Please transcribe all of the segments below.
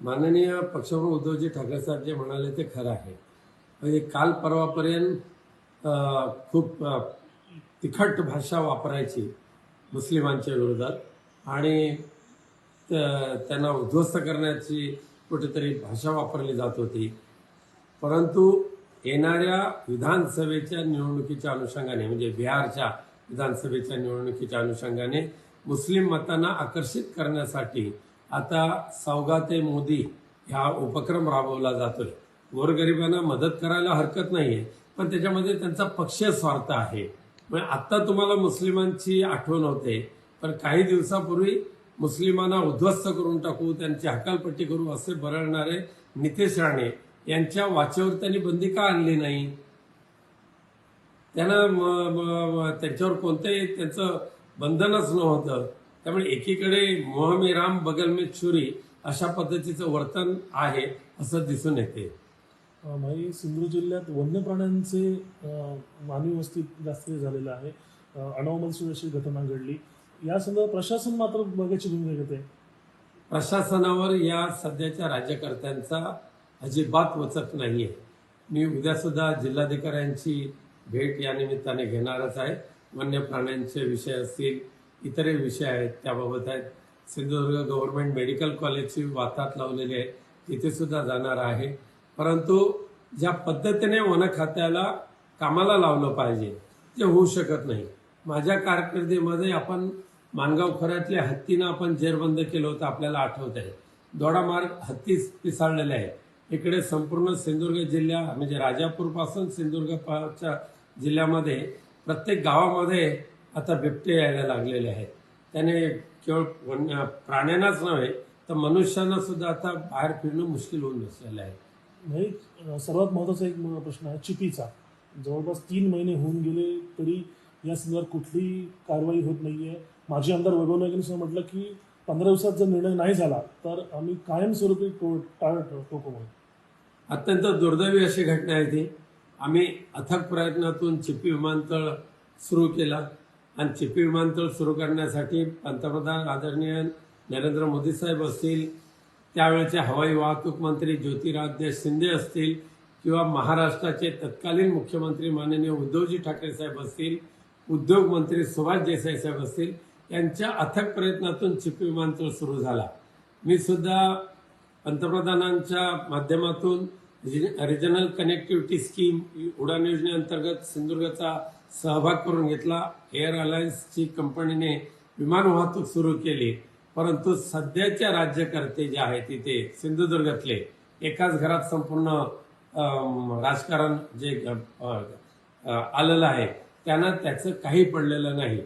माननीय पक्षप्रमुख उद्धवजी ठाकरे साहेब जे म्हणाले ते खरं आहे. म्हणजे काल परवापर्यंत खूप तिखट भाषा वापरायची मुस्लिमांच्या विरोधात आणि त्यांना उद्ध्वस्त करण्याची कुठेतरी भाषा वापरली जात होती. परंतु येणाऱ्या विधानसभेच्या निवडणुकीच्या अनुषंगाने म्हणजे बिहारच्या विधानसभेच्या निवडणुकीच्या अनुषंगाने मुस्लिम मतांना आकर्षित करण्यासाठी आता सौगाते मोदी हा उपक्रम राबवला जातोय. गोरगरिबांना मदत करायला हरकत नाहीये पण त्याच्यामध्ये त्यांचा पक्षीय स्वार्थ आहे. म्हणजे आत्ता तुम्हाला मुस्लिमांची आठवण होते पण काही दिवसापूर्वी मुस्लिमांना उद्ध्वस्त करून टाकू त्यांची हकालपट्टी करू असे बरळणारे नितेश राणे यांच्या वाचेवर त्यांनी बंदी का आणली नाही? त्यांना त्यांच्यावर कोणतंही त्यांचं बंधनच नव्हतं. त्यामुळे एकीकडे मोहमे राम बगल में छुरी अशा पद्धतीचं वर्तन आहे असं दिसून येते. भाई सिंधुदुर्ग जिल्ह्यात वन्य प्राण्यांचे मानवी वस्तीत जास्त झालेलं आहे. अ, अनावमलसून अशी घटना घडली. या संदर्भात प्रशासन मात्र बघायची भूमिका घेते. प्रशासनावर या सध्याच्या राज्यकर्त्यांचा अजिबात वचक नाहीये. मी उद्या सुद्धा जिल्हाधिकाऱ्यांची भेट या निमित्ताने घेणारच आहे. वन्य प्राण्यांचे विषय असतील इतरही विषय आहेत. त्याबाबत आहेत. सिंधुदुर्ग गव्हर्नमेंट मेडिकल कॉलेजची वातात लावलेली आहे. तिथे सुद्धा जाणार आहे. परंतु ज्या पद्धतीने वन खात्याला कामाला लावलं पाहिजे ते होऊ शकत नाही. माझ्या कारकिर्दीमध्ये आपण मानगाव खोऱ्यातल्या हत्तीनं आपण जेरबंद केलं होतं आपल्याला आठवत आहे. दोडामार्ग हत्ती पिसाळलेले आहे इकडे संपूर्ण सिंधुदुर्ग जिल्हा म्हणजे राजापूरपासून सिंधुदुर्गच्या जिल्ह्यामध्ये प्रत्येक गावामध्ये आता बिबटे यायला लागलेले आहेत. त्याने केवळ प्राण्यांनाच नव्हे तर मनुष्यांना सुद्धा आता बाहेर फिरणं मुश्किल होऊन बसलेलं आहे. अ, सर्वात महत्त्वाचा एक प्रश्न आहे चिपीचा जवळपास तीन महिने होऊन गेले तरी या संदर्भात कुठलीही कारवाई होत नाहीये. माजी आमदार वैभव नाईकांनी म्हटलं की पंधरा दिवसात जर निर्णय नाही झाला तर आम्ही कायमस्वरूपी टाळ टोकू म्हणून अत्यंत दुर्दैवी अशी घटना आहे ती. आम्ही अथक प्रयत्नातून चिपी विमानतळ सुरू केला. आणि चिपी विमानतळ सुरू करण्यासाठी पंतप्रधान आदरणीय नरेंद्र मोदी साहेब असतील त्यावेळेचे हवाई वाहतूक मंत्री ज्योतिरादित्य शिंदे असतील किंवा महाराष्ट्राचे तत्कालीन मुख्यमंत्री माननीय उद्धवजी ठाकरे साहेब असतील उद्योग मंत्री सुभाष देसाई साहेब असतील यांच्या अथक प्रयत्नातून चिपी विमानतळ सुरू झाला. मी सुद्धा पंतप्रधानांच्या माध्यमातून रिजनल कनेक्टिव्हिटी स्कीम उडान योजनेअंतर्गत सिंधुदुर्गचा सहभाग करून घेतला. एअर अलायन्सची कंपनीने विमान वाहतूक सुरू केली. परंतु सध्याच्या राज्यकर्ते जे आहेत तिथे सिंधुदुर्गातले एकाच घरात संपूर्ण राजकारण जे आलेलं आहे त्यांना त्याचं काही पडलेलं नाही.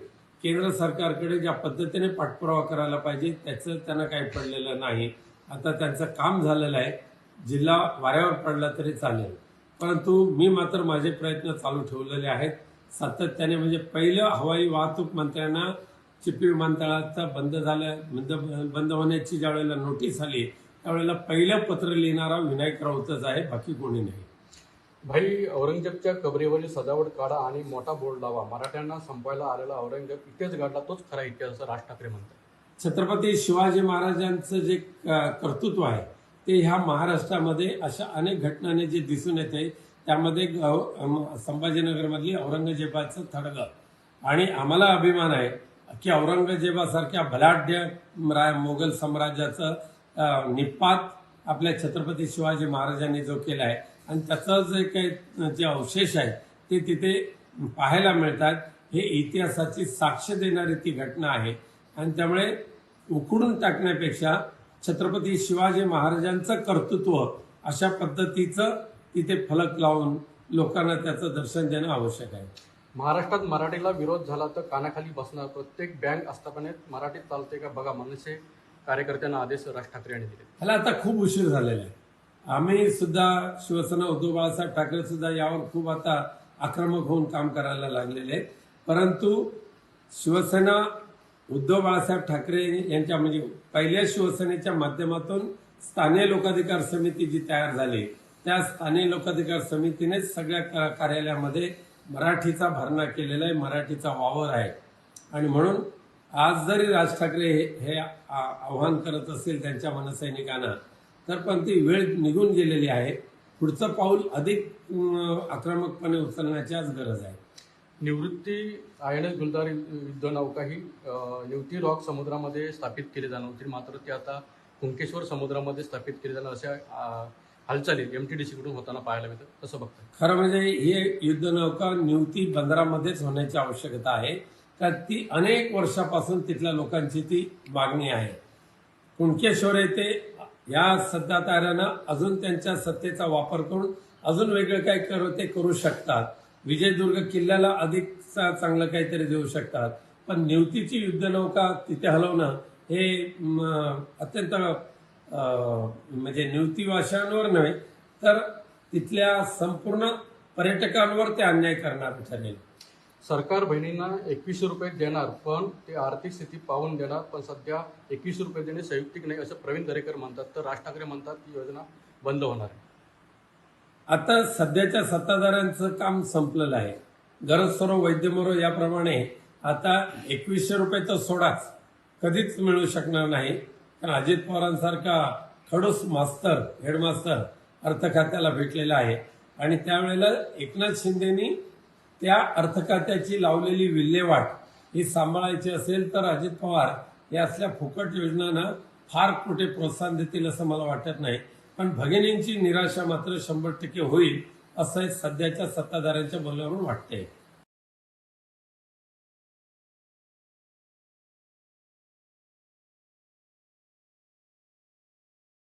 केंद्र सरकारकडे ज्या पद्धतीने पाठपुरावा करायला पाहिजे त्याचं त्यांना काही पडलेलं नाही. आता त्यांचं काम झालेलं आहे. जिल्हा वाऱ्यावर पडला तरी चालेल. परंतु मी मात्र माझे प्रयत्न चालू ठेवलेले आहेत. सातत्याने म्हणजे पहिलं हवाई वाहतूक मंत्र्यांना चिपी विमानतळाचा बंद झाल्या बंद बंद होण्याची ज्या वेळेला नोटीस आली त्यावेळेला पहिलं पत्र लिहिणारा विनायक राऊतच आहे बाकी कोणी नाही. भाई औरंगजेबच्या कबरेवरील सजावट काढा आणि मोठा बोर्ड लावा. मराठ्यांना संपवायला आलेला औरंगजेब इथेच घडला तोच खरा इतिहास असं राज ठाकरे म्हणतात. छत्रपती शिवाजी महाराजांचं जे कर्तृत्व आहे ते ह्या महाराष्ट्रामध्ये अशा अनेक घटनांनी जे दिसून येते त्यामध्ये संभाजीनगरमधली औरंगजेबाचं थडगं. आणि आम्हाला अभिमान आहे की औरंगजेबासारख्या भलाढ्य रा- मोगल साम्राज्याचं निपात आपल्या छत्रपती शिवाजी महाराजांनी जो केला आहे आणि त्याचं जे काही जे अवशेष आहे ते तिथे पाहायला मिळतात. हे इतिहासाची साक्ष देणारी ती घटना आहे. आणि त्यामुळे उकडून टाकण्यापेक्षा छत्रपती शिवाजी महाराजांचं कर्तृत्व अशा पद्धतीचं तिथे फलक लावून लोकांना त्याचं दर्शन देणं आवश्यक आहे. महाराष्ट्रात मराठीला विरोध झाला तर कानाखाली बसणार प्रत्येक बँक आस्थापनेत मराठीत चालते का बघा मनसे कार्यकर्त्यांना आदेश राज ठाकरे यांनी दिले. ह्याला आता खूप उशीर झालेला आहे. आम्ही सुद्धा शिवसेना उद्धव बाळासाहेब ठाकरे सुद्धा यावर खूप आता आक्रमक होऊन काम करायला लागलेले आहेत. परंतु शिवसेना उद्धव बाळासाहेब ठाकरे यांच्या म्हणजे पहिल्या शिवसेनेच्या माध्यमातून स्थानिक लोकाधिकार समिती जी तयार झाली त्या स्थानिक लोकाधिकार समितीनेच सगळ्या कार्यालयामध्ये मराठीचा भरणा केलेला आहे मराठीचा वावर आहे. आणि म्हणून आज जरी राज ठाकरे हे- हे आव्हान करत असतील त्यांच्या मनसैनिकांना तर पण ती वेळ निघून गेलेली आहे. पुढचं पाऊल अधिक आक्रमकपणे उचलण्याची आज गरज आहे. निवृत्ती आय एन एस गुलदार युद्धनौका ही निवती रॉक समुद्रामध्ये स्थापित केली जाणार होती मात्र ती आता कुंकेश्वर समुद्रामध्ये स्थापित केली जाणार अशा हालचाली एम टी डी सीकडून होताना पाहायला मिळतं. कसं बघतो खरं म्हणजे हे युद्धनौका निवती बंदरामध्येच होण्याची आवश्यकता आहे. कारण ती अनेक वर्षापासून तिथल्या लोकांची ती मागणी आहे. कुणकेश्वर येथे या सत्ताधाऱ्यानं अजून त्यांच्या सत्तेचा वापर करून अजून वेगळं काय करू ते करू शकतात. विजयदुर्ग किल्ल्याला अधिक चांगलं काहीतरी देऊ शकतात. पण निवतीची युद्धनौका तिथे हलवणं हे अत्यंत म्हणजे निवतीवाशांवर नव्हे तर तिथल्या संपूर्ण पर्यटकांवर ते अन्याय करणार ठरेल. सरकार बहिणींना एकवीसशे रुपये देणार पण ते आर्थिक स्थिती पाहून देणार पण सध्या एकवीसशे रुपये देणे संयुक्तिक नाही असं प्रवीण दरेकर म्हणतात. तर राज ठाकरे म्हणतात की योजना बंद होणार आहे. आता सध्याच्या सत्ताधाऱ्यांचं काम संपलेलं आहे. गरज सरो वैद्यमरो याप्रमाणे आता एकवीसशे रुपये तर सोडाच. कधीच मिळू शकणार नाही. तर अजित पवारांसारखा खडूस मास्तर हेडमास्तर अर्थ खात्याला भेटलेला आहे. आणि त्यावेळेला एकनाथ शिंदेनी त्या अर्थ खात्याची लावलेली विल्हेवाट ही सांभाळायची असेल तर अजित पवार या असल्या फुकट योजनांना फार कुठे प्रोत्साहन देतील असं मला वाटत नाही. पण भगिनींची निराशा मात्र शंभर टक्के होईल असं सध्याच्या सत्ताधाऱ्यांच्या बोलण्यावरून वाटतंय.